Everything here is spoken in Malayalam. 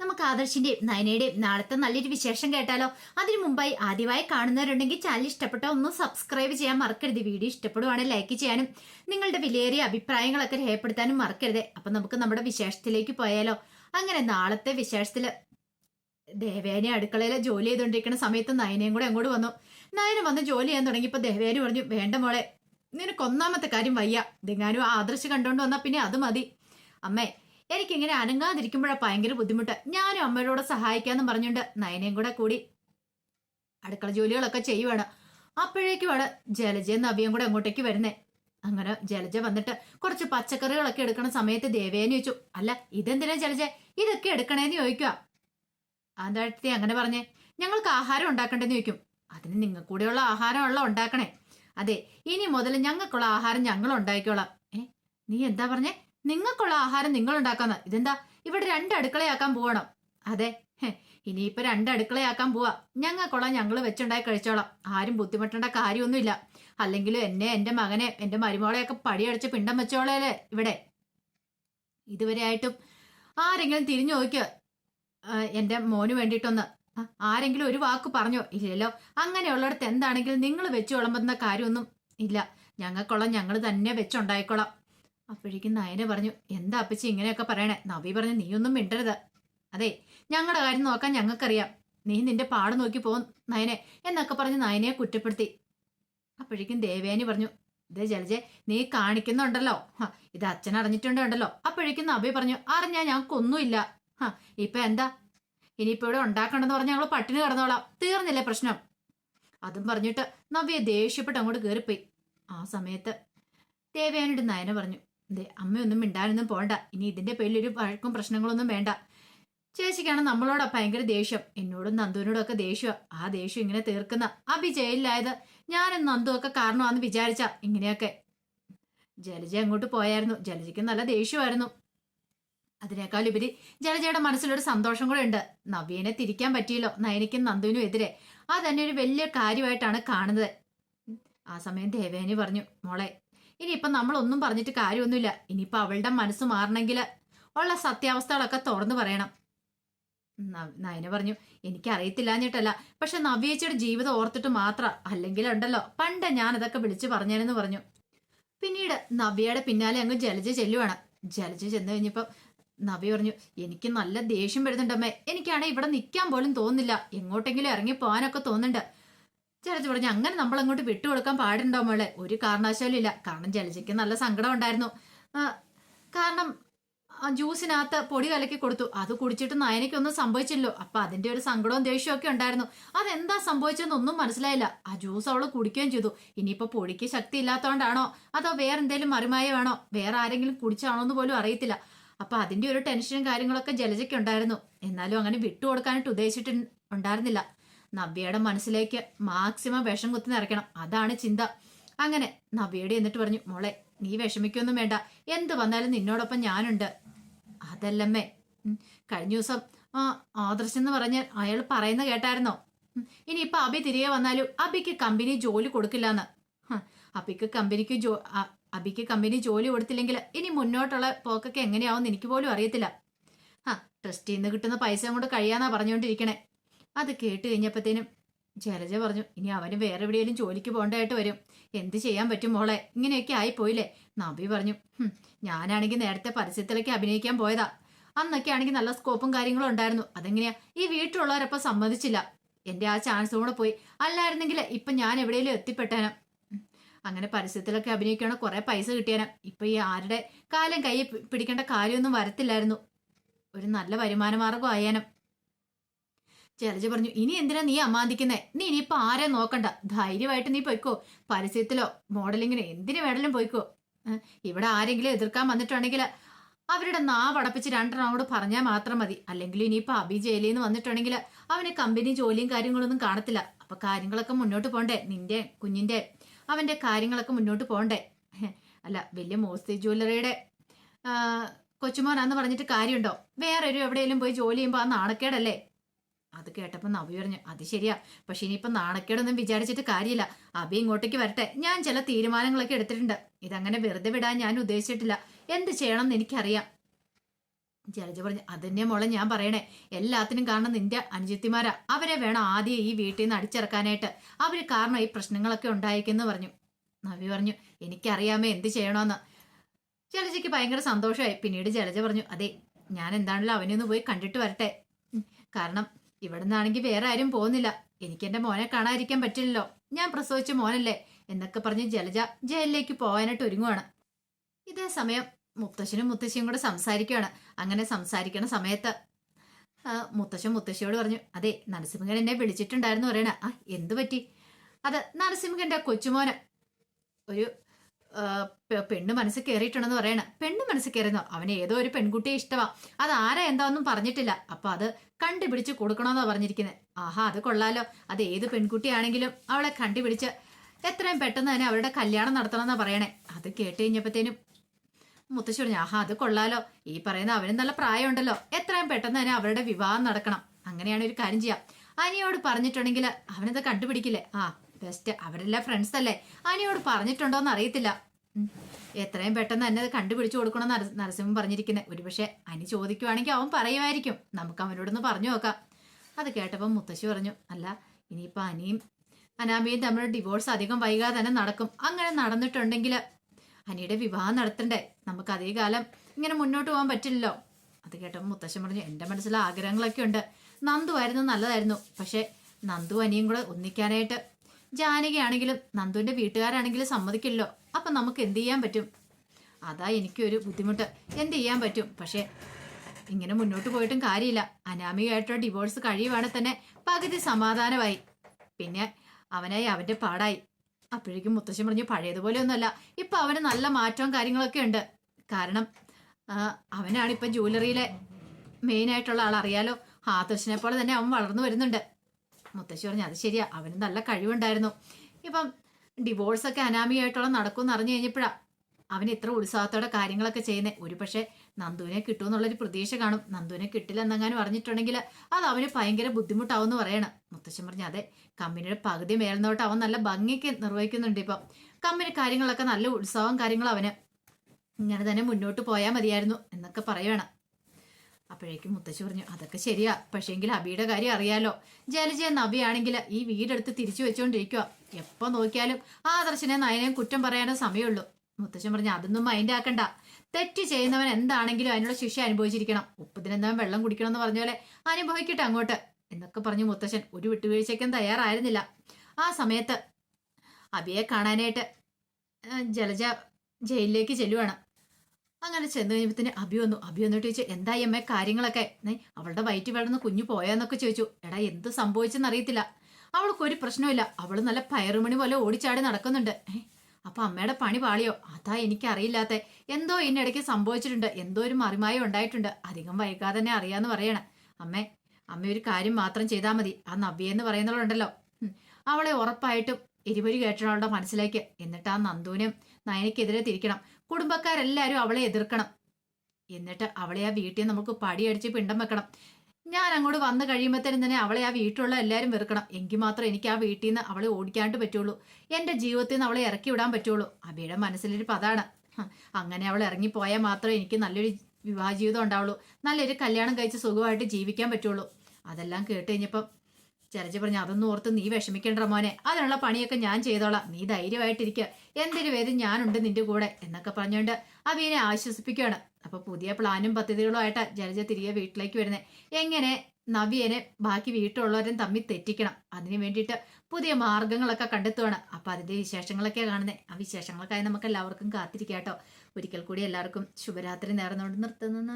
നമുക്ക് ആദർശിന്റെയും നയനയുടെയും നാളത്തെ നല്ലൊരു വിശേഷം കേട്ടാലോ? അതിനു മുമ്പായി ആദ്യമായി കാണുന്നവരുണ്ടെങ്കിൽ ചാനൽ ഇഷ്ടപ്പെട്ട ഒന്ന് സബ്സ്ക്രൈബ് ചെയ്യാൻ മറക്കരുത്. വീഡിയോ ഇഷ്ടപ്പെടുവാണെങ്കിൽ ലൈക്ക് ചെയ്യാനും നിങ്ങളുടെ വിലയേറിയ അഭിപ്രായങ്ങളൊക്കെ രേഖപ്പെടുത്താനും മറക്കരുത്. അപ്പൊ നമുക്ക് നമ്മുടെ വിശേഷത്തിലേക്ക് പോയാലോ? അങ്ങനെ നാളത്തെ വിശേഷത്തിൽ ദേവേനെ അടുക്കളയിലെ ജോലി ചെയ്തുകൊണ്ടിരിക്കുന്ന സമയത്ത് നയനയും കൂടെ അങ്ങോട്ട് വന്നു. നയന വന്ന് ജോലി ചെയ്യാൻ തുടങ്ങിയപ്പോ ദേവേനെ പറഞ്ഞു വേണ്ട മോളെ നിനക്ക് ഒന്നാമത്തെ കാര്യം വയ്യ. ഇതെങ്ങാനും ആദർശ് കണ്ടുകൊണ്ട് വന്നാ പിന്നെ അത് മതി. അമ്മേ എനിക്കിങ്ങനെ അനങ്ങാതിരിക്കുമ്പോഴാണ് ഭയങ്കര ബുദ്ധിമുട്ട്. ഞാനും അമ്മയോട് സഹായിക്കാമെന്നും പറഞ്ഞുകൊണ്ട് നയനയും കൂടെ കൂടി അടുക്കള ജോലികളൊക്കെ ചെയ്യുവാണ്. അപ്പോഴേക്കുമാണ് ജലജയും നവിയും കൂടെ അങ്ങോട്ടേക്ക് വരുന്നേ. അങ്ങനെ ജലജ വന്നിട്ട് കുറച്ച് പച്ചക്കറികളൊക്കെ എടുക്കണ സമയത്ത് ദേവേനെ ചോദിച്ചു അല്ല ഇതെന്തിനാ ജലജ? ഇതൊക്കെ എടുക്കണേന്ന് ചോദിക്കുക അതാഴ്ത്തി അങ്ങനെ പറഞ്ഞേ? ഞങ്ങൾക്ക് ആഹാരം ഉണ്ടാക്കണ്ടെന്ന് ചോദിക്കും. അതിന് നിങ്ങൾക്ക് കൂടെയുള്ള ആഹാരമുള്ള ഉണ്ടാക്കണേ. അതെ ഇനി മുതൽ ഞങ്ങൾക്കുള്ള ആഹാരം ഞങ്ങൾ ഉണ്ടാക്കിക്കോളാം. ഏ നീ എന്താ പറഞ്ഞേ? നിങ്ങൾക്കുള്ള ആഹാരം നിങ്ങൾ ഉണ്ടാക്കാന്ന് ഇതെന്താ? ഇവിടെ രണ്ട് അടുക്കളയാക്കാൻ പോവണം. അതെ ഇനിയിപ്പൊ രണ്ട് അടുക്കളയാക്കാൻ പോവാ. ഞങ്ങൾക്കുള്ള ഞങ്ങൾ വെച്ചുണ്ടായി കഴിച്ചോളാം. ആരും ബുദ്ധിമുട്ടേണ്ട കാര്യമൊന്നുമില്ല. അല്ലെങ്കിൽ എന്നെ എന്റെ മകനെ എന്റെ മരുമോളെയൊക്കെ പടിയടിച്ച് പിണ്ടം വെച്ചോളേലേ ഇവിടെ. ഇതുവരെ ആയിട്ടും ആരെങ്കിലും തിരിഞ്ഞു നോക്കിയോ? എന്റെ മോന് വേണ്ടിയിട്ടൊന്ന്. ആരെങ്കിലും ഒരു വാക്ക് പറഞ്ഞോ? ഇല്ലല്ലോ. അങ്ങനെയുള്ളിടത്ത് എന്താണെങ്കിലും നിങ്ങൾ വെച്ചു വിളമ്പുന്ന കാര്യമൊന്നും ഇല്ല. ഞങ്ങൾക്കുള്ള ഞങ്ങൾ തന്നെ വെച്ചുണ്ടായിക്കോളാം. അപ്പോഴേക്കും നയന പറഞ്ഞു എന്താ അപ്പച്ചി ഇങ്ങനെയൊക്കെ പറയണേ? നവി പറഞ്ഞു നീയൊന്നും മിണ്ടരുത്. അതെ ഞങ്ങളുടെ കാര്യം നോക്കാൻ ഞങ്ങൾക്കറിയാം. നീ നിന്റെ പാട് നോക്കി പോ നയനെ എന്നൊക്കെ പറഞ്ഞ് നയനയെ കുറ്റപ്പെടുത്തി. അപ്പോഴേക്കും ദേവേനി പറഞ്ഞു ഇതേ ജലജെ നീ കാണിക്കുന്നുണ്ടല്ലോ. ഇത് അച്ഛൻ അറിഞ്ഞിട്ടുണ്ടല്ലോ അപ്പോഴേക്കും നബി പറഞ്ഞു അറിഞ്ഞാ ഞങ്ങൾക്കൊന്നുമില്ല ഇപ്പൊ എന്താ? ഇനിയിപ്പോ ഇവിടെ ഉണ്ടാക്കണമെന്ന് പറഞ്ഞ ഞങ്ങൾ പട്ടിണി കിടന്നോളാം. തീർന്നില്ലേ പ്രശ്നം? അതും പറഞ്ഞിട്ട് നവ്യെ ദേഷ്യപ്പെട്ട് അങ്ങോട്ട് കയറിപ്പോയി ആ സമയത്ത് ദേവയാനിയുടെ നയന പറഞ്ഞു ദേ അമ്മയൊന്നും മിണ്ടാനൊന്നും പോണ്ട. ഇനി ഇതിന്റെ പേരിൽ ഒരു വഴക്കും പ്രശ്നങ്ങളൊന്നും വേണ്ട. ചേച്ചിക്കാണ് നമ്മളോട് ഭയങ്കര ദേഷ്യം. എന്നോടും നന്ദുവിനോടും ഒക്കെ ദേഷ്യം. ആ ദേഷ്യം ഇങ്ങനെ തീർക്കുന്ന അഭി ജയിലിലായത് ഞാനും നന്ദു ഒക്കെ കാരണമാണെന്ന് വിചാരിച്ച ഇങ്ങനെയൊക്കെ. ജലജ അങ്ങോട്ട് പോയായിരുന്നു. ജലജയ്ക്ക് നല്ല ദേഷ്യമായിരുന്നു. അതിനേക്കാൾ ഉപരി ജലജയുടെ മനസ്സിലൊരു സന്തോഷം കൂടെ ഉണ്ട്. നവ്യനെ തിരിക്കാൻ പറ്റിയല്ലോ നയനിക്കും നന്ദുവിനും എതിരെ. തന്നെ ഒരു വലിയ കാര്യമായിട്ടാണ് കാണുന്നത്. ആ സമയം ദേവേനി പറഞ്ഞു മോളെ ഇനിയിപ്പം നമ്മളൊന്നും പറഞ്ഞിട്ട് കാര്യമൊന്നുമില്ല. ഇനിയിപ്പോൾ അവളുടെ മനസ്സ് മാറണമെങ്കിൽ ഉള്ള സത്യാവസ്ഥകളൊക്കെ തുറന്നു പറയണം. നയന പറഞ്ഞു എനിക്കറിയത്തില്ല എന്നിട്ടല്ല. പക്ഷെ നവ്യേച്ചിയുടെ ജീവിതം ഓർത്തിട്ട് മാത്രം അല്ലെങ്കിൽ ഉണ്ടല്ലോ പണ്ട് ഞാൻ അതൊക്കെ വിളിച്ചു പറഞ്ഞേനെന്ന് പറഞ്ഞു. പിന്നീട് നവ്യയുടെ പിന്നാലെ അങ്ങ് ജലജ ചെല്ലുവാണ്. ജലജ ചെന്ന് കഴിഞ്ഞപ്പോൾ നവി പറഞ്ഞു എനിക്ക് നല്ല ദേഷ്യം വരുന്നുണ്ടമ്മേ എനിക്കാണെ ഇവിടെ നിൽക്കാൻ പോലും തോന്നുന്നില്ല. എങ്ങോട്ടെങ്കിലും ഇറങ്ങി പോകാനൊക്കെ തോന്നുന്നുണ്ട്. ജലജ പറഞ്ഞു അങ്ങനെ നമ്മൾ അങ്ങോട്ട് വിട്ടുകൊടുക്കാൻ പാടുണ്ടോ മോളെ? ഒരു കാരണവശാലും ഇല്ല. കാരണം ജലജയ്ക്ക് നല്ല സങ്കടം ഉണ്ടായിരുന്നു. കാരണം ജ്യൂസിനകത്ത് പൊടി കലക്കി കൊടുത്തു. അത് കുടിച്ചിട്ട് നയനയ്ക്കൊന്നും സംഭവിച്ചില്ലോ അപ്പൊ അതിന്റെ ഒരു സങ്കടവും ദേഷ്യവും ഒക്കെ ഉണ്ടായിരുന്നു. അതെന്താ സംഭവിച്ചതെന്നൊന്നും മനസ്സിലായില്ല. ആ ജ്യൂസ് അവൾ കുടിക്കുകയും ചെയ്തു. ഇനിയിപ്പോ പൊടിക്ക് ശക്തി ഇല്ലാത്തതുകൊണ്ടാണോ? അതോ വേറെ എന്തെങ്കിലും മറിമായമാണോ വേറെ ആരെങ്കിലും കുടിച്ചാണോ എന്ന് പോലും അറിയത്തില്ല. അപ്പൊ അതിന്റെ ഒരു ടെൻഷനും കാര്യങ്ങളൊക്കെ ജലജയ്ക്ക് ഉണ്ടായിരുന്നു. എന്നാലും അങ്ങനെ വിട്ടുകൊടുക്കാനായിട്ട് ഉദ്ദേശിച്ചിട്ട് ഉണ്ടായിരുന്നില്ല. നവ്യയുടെ മനസ്സിലേക്ക് മാക്സിമം വിഷം കുത്തി നിറയ്ക്കണം. അതാണ് ചിന്ത. അങ്ങനെ നവ്യയുടെ എന്നിട്ട് പറഞ്ഞു മോളെ നീ വിഷമിക്കൊന്നും വേണ്ട. എന്ത് വന്നാലും നിന്നോടൊപ്പം ഞാനുണ്ട്. അതല്ലമ്മേ. കഴിഞ്ഞ ദിവസം ആ ആദർശ് എന്ന് പറഞ്ഞ് അയാൾ പറയുന്ന കേട്ടായിരുന്നോ? ഉം, ഇനിയിപ്പൊ അബി തിരികെ വന്നാലും അബിക്ക് കമ്പനി ജോലി കൊടുക്കില്ല എന്ന് അബിക്ക് കമ്പനിക്ക് ജോ അബിക്ക് കമ്പനി ജോലി കൊടുത്തില്ലെങ്കിൽ ഇനി മുന്നോട്ടുള്ള പോക്കൊക്കെ എങ്ങനെയാവും എനിക്ക് പോലും അറിയത്തില്ല. ആ ട്രസ്റ്റിൽ നിന്ന് കിട്ടുന്ന പൈസ കൊണ്ട് കഴിയാന്നാ പറഞ്ഞുകൊണ്ടിരിക്കണേ അത് കേട്ട് കഴിഞ്ഞപ്പോഴത്തേനും ചെലജ പറഞ്ഞു ഇനി അവന് വേറെ എവിടെയെങ്കിലും ജോലിക്ക് പോകേണ്ടതായിട്ട് വരും. എന്ത് ചെയ്യാൻ പറ്റും മോളെ? ഇങ്ങനെയൊക്കെ ആയിപ്പോയില്ലേ? നബി പറഞ്ഞു "ഹും, ഞാനാണെങ്കിൽ നേരത്തെ പരസ്യത്തിലേക്ക് അഭിനയിക്കാൻ പോയതാ. അന്നൊക്കെ ആണെങ്കിൽ നല്ല സ്കോപ്പും കാര്യങ്ങളും ഉണ്ടായിരുന്നു. അതെങ്ങനെയാ? ഈ വീട്ടിലുള്ളവരപ്പം സമ്മതിച്ചില്ല. എന്റെ ആ ചാൻസ് കൂടെ പോയി. അല്ലായിരുന്നെങ്കിൽ ഇപ്പൊ ഞാൻ എവിടെയെങ്കിലും എത്തിപ്പെട്ടേനെ. അങ്ങനെ പരസ്യത്തിലൊക്കെ അഭിനയിക്കണ കുറെ പൈസ കിട്ടിയാനും. ഇപ്പൊ ഈ ആരുടെ കാലം കൈ പിടിക്കേണ്ട കാര്യമൊന്നും വരത്തില്ലായിരുന്നു. ഒരു നല്ല വരുമാന മാർഗം ആയാനും. ജലജ പറഞ്ഞു ഇനി എന്തിനാ നീ അമാന്തിക്കുന്നേ? നീ ഇനിയിപ്പോ ആരെ നോക്കണ്ട? ധൈര്യമായിട്ട് നീ പൊയ്ക്കോ. പരസ്യത്തിലോ മോഡലിങ്ങിനോ എന്തിനു വേണേലും പോയിക്കോ. ഇവിടെ ആരെങ്കിലും എതിർക്കാൻ വന്നിട്ടുണ്ടെങ്കിൽ അവരുടെ നാവ് അടപ്പിച്ച് രണ്ടെണ്ണം കൂടെ പറഞ്ഞാൽ മാത്രം മതി. അല്ലെങ്കിൽ ഇനിയിപ്പോ അബി ജയിലിൽ നിന്ന് വന്നിട്ടുണ്ടെങ്കിൽ അവന് കമ്പനി ജോലിയും കാര്യങ്ങളൊന്നും കാണത്തില്ല. അപ്പൊ കാര്യങ്ങളൊക്കെ മുന്നോട്ട് പോണ്ടേ? നിന്റെ കുഞ്ഞിന്റെ അവന്റെ കാര്യങ്ങളൊക്കെ മുന്നോട്ട് പോണ്ടേ? അല്ല വലിയ മോസ്തി ജ്വല്ലറിയുടെ കൊച്ചുമോനാന്ന് പറഞ്ഞിട്ട് കാര്യമുണ്ടോ? വേറെ ഒരു എവിടെയെങ്കിലും പോയി ജോലി ചെയ്യുമ്പോൾ ആ നാണക്കേടല്ലേ? അത് കേട്ടപ്പോൾ നവി പറഞ്ഞു അത് ശരിയാ. പക്ഷെ ഇനിയിപ്പോൾ നാണക്കേടൊന്നും വിചാരിച്ചിട്ട് കാര്യമില്ല. അബി ഇങ്ങോട്ടേക്ക് വരട്ടെ. ഞാൻ ചില തീരുമാനങ്ങളൊക്കെ എടുത്തിട്ടുണ്ട്. ഇതങ്ങനെ വെറുതെ വിടാൻ ഞാൻ ഉദ്ദേശിച്ചിട്ടില്ല. എന്ത് ചെയ്യണം എന്ന് എനിക്കറിയാം. ജലജ പറഞ്ഞു അതന്നെ മോളെ ഞാൻ പറയണേ. എല്ലാത്തിനും കാരണം നിന്റെ അനുജിത്തിമാരാ അവരെ വേണം ആദ്യം ഈ വീട്ടിൽ നിന്ന് അടിച്ചിറക്കാനായിട്ട്. അവർ കാരണം ഈ പ്രശ്നങ്ങളൊക്കെ ഉണ്ടായിരിക്കുന്നു പറഞ്ഞു. നവി പറഞ്ഞു എനിക്കറിയാമേ എന്ത് ചെയ്യണമെന്ന് ജലജയ്ക്ക് ഭയങ്കര സന്തോഷമായി. പിന്നീട് ജലജ പറഞ്ഞു അതെ ഞാൻ എന്താണല്ലോ അവനെ ഒന്ന് പോയി കണ്ടിട്ട് വരട്ടെ. കാരണം ഇവിടെ നിന്നാണെങ്കിൽ വേറെ ആരും പോകുന്നില്ല. എനിക്ക് എന്റെ മോനെ കാണാതിരിക്കാൻ പറ്റില്ലല്ലോ. ഞാൻ പ്രസവിച്ച മോനല്ലേ? എന്നൊക്കെ പറഞ്ഞ് ജലജ ജയിലിലേക്ക് പോകാനായിട്ട് ഒരുങ്ങുവാണ്. ഇതേ സമയം മുത്തശ്ശനും മുത്തശ്ശിയും കൂടെ സംസാരിക്കുകയാണ് അങ്ങനെ സംസാരിക്കണ സമയത്ത് മുത്തശ്ശൻ മുത്തശ്ശിയോട് പറഞ്ഞു അതെ നരസിംഹൻ എന്നെ വിളിച്ചിട്ടുണ്ടായിരുന്നു പറയണ. ആ എന്തു പറ്റി അത് നരസിംഹന്റെ കൊച്ചുമോന്. ഒരു പെണ്ണ് മനസ്സിൽ കയറിയിട്ടുണ്ടെന്ന് പറയണ. പെണ്ണ് മനസ്സിൽ കയറിയെന്ന് അവന് ഏതോ ഒരു പെൺകുട്ടിയെ ഇഷ്ടമാ അത് ആരാ എന്താന്നും പറഞ്ഞിട്ടില്ല. അപ്പൊ അത് കണ്ടുപിടിച്ച് കൊടുക്കണമെന്നാ പറഞ്ഞിരിക്കുന്നത് ആഹാ അത് കൊള്ളാലോ. അത് ഏത് പെൺകുട്ടിയാണെങ്കിലും അവളെ കണ്ടുപിടിച്ച് എത്രയും പെട്ടെന്ന് തന്നെ അവരുടെ കല്യാണം നടത്തണമെന്നാ പറയണേ. അത് കേട്ട് കഴിഞ്ഞപ്പോഴത്തേനും മുത്തശ്ശി പറഞ്ഞു ആഹാ അത് കൊള്ളാലോ. ഈ പറയുന്ന അവനും നല്ല പ്രായമുണ്ടല്ലോ. എത്രയും പെട്ടെന്ന് തന്നെ അവരുടെ വിവാഹം നടക്കണം. അങ്ങനെയാണ് ഒരു കാര്യം ചെയ്യാം. അനിയോട് പറഞ്ഞിട്ടുണ്ടെങ്കിൽ അവനത് കണ്ടുപിടിക്കില്ലേ? ആ ബെസ്റ്റ് അവരെല്ലാം ഫ്രണ്ട്സ് അല്ലേ? അനിയോട് പറഞ്ഞിട്ടുണ്ടോന്ന് അറിയത്തില്ല. എത്രയും പെട്ടെന്ന് തന്നെ കണ്ടുപിടിച്ചു കൊടുക്കണം നര നരസിംഹം പറഞ്ഞിരിക്കുന്നത് ഒരുപക്ഷെ അനി ചോദിക്കുവാണെങ്കിൽ അവൻ പറയുമായിരിക്കും. നമുക്ക് അവനോടൊന്ന് പറഞ്ഞു നോക്കാം. അത് കേട്ടപ്പം മുത്തശ്ശി പറഞ്ഞു അല്ല ഇനിയിപ്പോൾ അനിയും അനാമിയും തമ്മിൽ ഡിവോഴ്സ് അധികം വൈകാതെ തന്നെ നടക്കും. അങ്ങനെ നടന്നിട്ടുണ്ടെങ്കിൽ അനിയുടെ വിവാഹം നടത്തണ്ടേ? നമുക്ക് അതേ കാലം ഇങ്ങനെ മുന്നോട്ട് പോകാൻ പറ്റില്ലല്ലോ. അത് കേട്ടപ്പോൾ മുത്തശ്ശൻ പറഞ്ഞു എന്റെ മനസ്സിൽ ആഗ്രഹങ്ങളൊക്കെ ഉണ്ട്. നന്ദു ആയിരുന്നു നല്ലതായിരുന്നു. പക്ഷേ നന്ദു അനിയും കൂടെ ഒന്നിക്കാനായിട്ട് ജാനകിയാണെങ്കിലും നന്ദുവിന്റെ വീട്ടുകാരാണെങ്കിലും സമ്മതിക്കില്ലല്ലോ. അപ്പം നമുക്ക് എന്ത് ചെയ്യാൻ പറ്റും? അതാ എനിക്കൊരു ബുദ്ധിമുട്ട്. എന്ത് ചെയ്യാൻ പറ്റും? പക്ഷേ ഇങ്ങനെ മുന്നോട്ട് പോയിട്ടും കാര്യമില്ല. അനാമികമായിട്ടുള്ള ഡിവോഴ്സ് കഴിയുവാണെങ്കിൽ തന്നെ പകുതി സമാധാനമായി. പിന്നെ അവനായി അവന്റെ പാടായി. അപ്പോഴേക്കും മുത്തശ്ശൻ പറഞ്ഞു പഴയതുപോലെ ഒന്നുമല്ല ഇപ്പൊ അവന് നല്ല മാറ്റവും കാര്യങ്ങളൊക്കെ ഉണ്ട്. കാരണം ആ, അവനാണ് ഇപ്പൊ ജ്വല്ലറിയിലെ മെയിൻ ആയിട്ടുള്ള ആൾ അറിയാലോ ഹാത്തർഷിനെ പോലെ തന്നെ അവൻ വളർന്നു വരുന്നുണ്ട്. മുത്തശ്ശി പറഞ്ഞു അത് ശരിയാ അവന് നല്ല കഴിവുണ്ടായിരുന്നു. ഇപ്പം ഡിവോഴ്സൊക്കെ അനാമിയായിട്ടുള്ള നടക്കും നടക്കുമെന്ന് അറിഞ്ഞു കഴിഞ്ഞപ്പോഴാണ് അവൻ ഇത്ര ഉത്സാഹത്തോടെ കാര്യങ്ങളൊക്കെ ചെയ്യുന്നത് ഒരു പക്ഷേ നന്ദുവിനെ കിട്ടുമെന്നുള്ളൊരു പ്രതീക്ഷ കാണും. നന്ദുവിനെ കിട്ടില്ലെന്നെങ്ങാനും അറിഞ്ഞിട്ടുണ്ടെങ്കിൽ അത് അവന് ഭയങ്കര ബുദ്ധിമുട്ടാവും എന്ന് പറയണം. മുത്തശ്ശൻ പറഞ്ഞു അതെ കമ്പനിയുടെ പകുതി മേൽനോട്ട് അവൻ നല്ല ഭംഗിക്ക് നിർവഹിക്കുന്നുണ്ട് ഇപ്പം. കമ്പനി കാര്യങ്ങളൊക്കെ നല്ല ഉത്സവം കാര്യങ്ങളും അവന്. ഇങ്ങനെ തന്നെ മുന്നോട്ട് പോയാൽ മതിയായിരുന്നു എന്നൊക്കെ പറയണം അപ്പോഴേക്കും മുത്തശ്ശി പറഞ്ഞു അതൊക്കെ ശരിയാ. പക്ഷേങ്കിൽ അബിയുടെ കാര്യം അറിയാലോ. ജലജയ നബിയാണെങ്കിൽ ഈ വീടെടുത്ത് തിരിച്ചു വെച്ചുകൊണ്ടിരിക്കുക എപ്പോ നോക്കിയാലും ആദർശനെ നയനെയും കുറ്റം പറയാനോ സമയമുള്ളൂ. മുത്തശ്ശൻ പറഞ്ഞു അതൊന്നും മൈൻഡ് ആക്കണ്ട. തെറ്റ് ചെയ്യുന്നവൻ എന്താണെങ്കിലും അതിനുള്ള ശിക്ഷ അനുഭവിച്ചിരിക്കണം. ഉപ്പതിനെന്താ വെള്ളം കുടിക്കണം എന്ന് പറഞ്ഞ പോലെ അനുഭവിക്കട്ടെ അങ്ങോട്ട്. എന്നൊക്കെ പറഞ്ഞു മുത്തശ്ശൻ. ഒരു വിട്ടുവീഴ്ചയ്ക്കും തയ്യാറായിരുന്നില്ല. ആ സമയത്ത് അബിയെ കാണാനായിട്ട് ജലജ ജയിലിലേക്ക് ചെല്ലുവാണ്. അങ്ങനെ ചെന്ന് കഴിഞ്ഞപ്പത്തിന് അബി വന്നു. അബി വന്നിട്ട് ചോദിച്ചു എന്തായി അമ്മേ കാര്യങ്ങളൊക്കെ? അവളുടെ വയറ്റ് വേണമെന്ന് കുഞ്ഞു പോയാന്നൊക്കെ ചോദിച്ചു. എടാ എന്ത് സംഭവിച്ചെന്ന് അറിയത്തില്ല. അവൾക്ക് ഒരു പ്രശ്നമില്ല അവൾ നല്ല പയറുമണി പോലെ ഓടിച്ചാടി നടക്കുന്നുണ്ട്. അപ്പൊ അമ്മയുടെ പണി പാളിയോ? അതാ എനിക്കറിയില്ലാത്ത. എന്തോ ഇതിനിടയ്ക്ക് സംഭവിച്ചിട്ടുണ്ട്. എന്തോ ഒരു മറിമായം ഉണ്ടായിട്ടുണ്ട്. അധികം വൈകാതെ തന്നെ അറിയാന്ന് പറയണേ. അമ്മേ അമ്മ ഒരു കാര്യം മാത്രം ചെയ്താൽ മതി. ആ നവ്യ എന്ന് പറയുന്നവളുണ്ടല്ലോ അവളെ ഉറപ്പായിട്ടും എരിപൊരി കേട്ടവളുടെ മനസ്സിലേക്ക്. എന്നിട്ട് ആ നന്ദുവിനും നയനയ്ക്കെതിരെ തിരിക്കണം. കുടുംബക്കാരെല്ലാവരും അവളെ എതിർക്കണം. എന്നിട്ട് അവളെ ആ വീട്ടിൽ നമുക്ക് പടിയടിച്ച് പിണ്ടം വെക്കണം. ഞാൻ അങ്ങോട്ട് വന്നു കഴിയുമ്പോഴത്തേനും തന്നെ അവളെ ആ വീട്ടിലുള്ള എല്ലാവരും വെറുക്കണം. എങ്കിൽ മാത്രം എനിക്ക് ആ വീട്ടിൽ നിന്ന് അവളെ ഓടിക്കാണ്ട് പറ്റുള്ളൂ. എന്റെ ജീവിതത്തിൽ നിന്ന് അവളെ ഇറക്കി വിടാൻ പറ്റുള്ളൂ. അബിയുടെ മനസ്സിലൊരു പതാണ്. അങ്ങനെ അവൾ ഇറങ്ങിപ്പോയാൽ മാത്രമേ എനിക്ക് നല്ലൊരു വിവാഹ ജീവിതം ഉണ്ടാവുള്ളൂ. നല്ലൊരു കല്യാണം കഴിച്ച് സുഖമായിട്ട് ജീവിക്കാൻ പറ്റുള്ളൂ. അതെല്ലാം കേട്ട് കഴിഞ്ഞപ്പം ചരജ പറഞ്ഞു അതൊന്നും ഓർത്ത് നീ വിഷമിക്കണ്ട മോനെ. അതിനുള്ള പണിയൊക്കെ ഞാൻ ചെയ്തോളാം. നീ ധൈര്യമായിട്ടിരിക്കുക എന്തൊരു വേദം ഞാനുണ്ട് നിന്റെ കൂടെ എന്നൊക്കെ പറഞ്ഞുകൊണ്ട് അബീനെ ആശ്വസിപ്പിക്കുകയാണ്. അപ്പൊ പുതിയ പ്ലാനും പദ്ധതികളും ആയിട്ട് ജലജ തിരികെ വീട്ടിലേക്ക് വരുന്നത് എങ്ങനെ നവ്യനെ ബാക്കി വീട്ടിലുള്ളവരും തമ്മിൽ തെറ്റിക്കണം. അതിനു വേണ്ടിയിട്ട് പുതിയ മാർഗങ്ങളൊക്കെ കണ്ടെത്തുകയാണ് അപ്പൊ അതിന്റെ വിശേഷങ്ങളൊക്കെ കാണുന്നത് ആ വിശേഷങ്ങൾക്കായി നമുക്ക് എല്ലാവർക്കും കാത്തിരിക്കാട്ടോ. ഒരിക്കൽ കൂടി എല്ലാവർക്കും ശുഭരാത്രി നേർന്നുകൊണ്ട് നിർത്തുന്നു.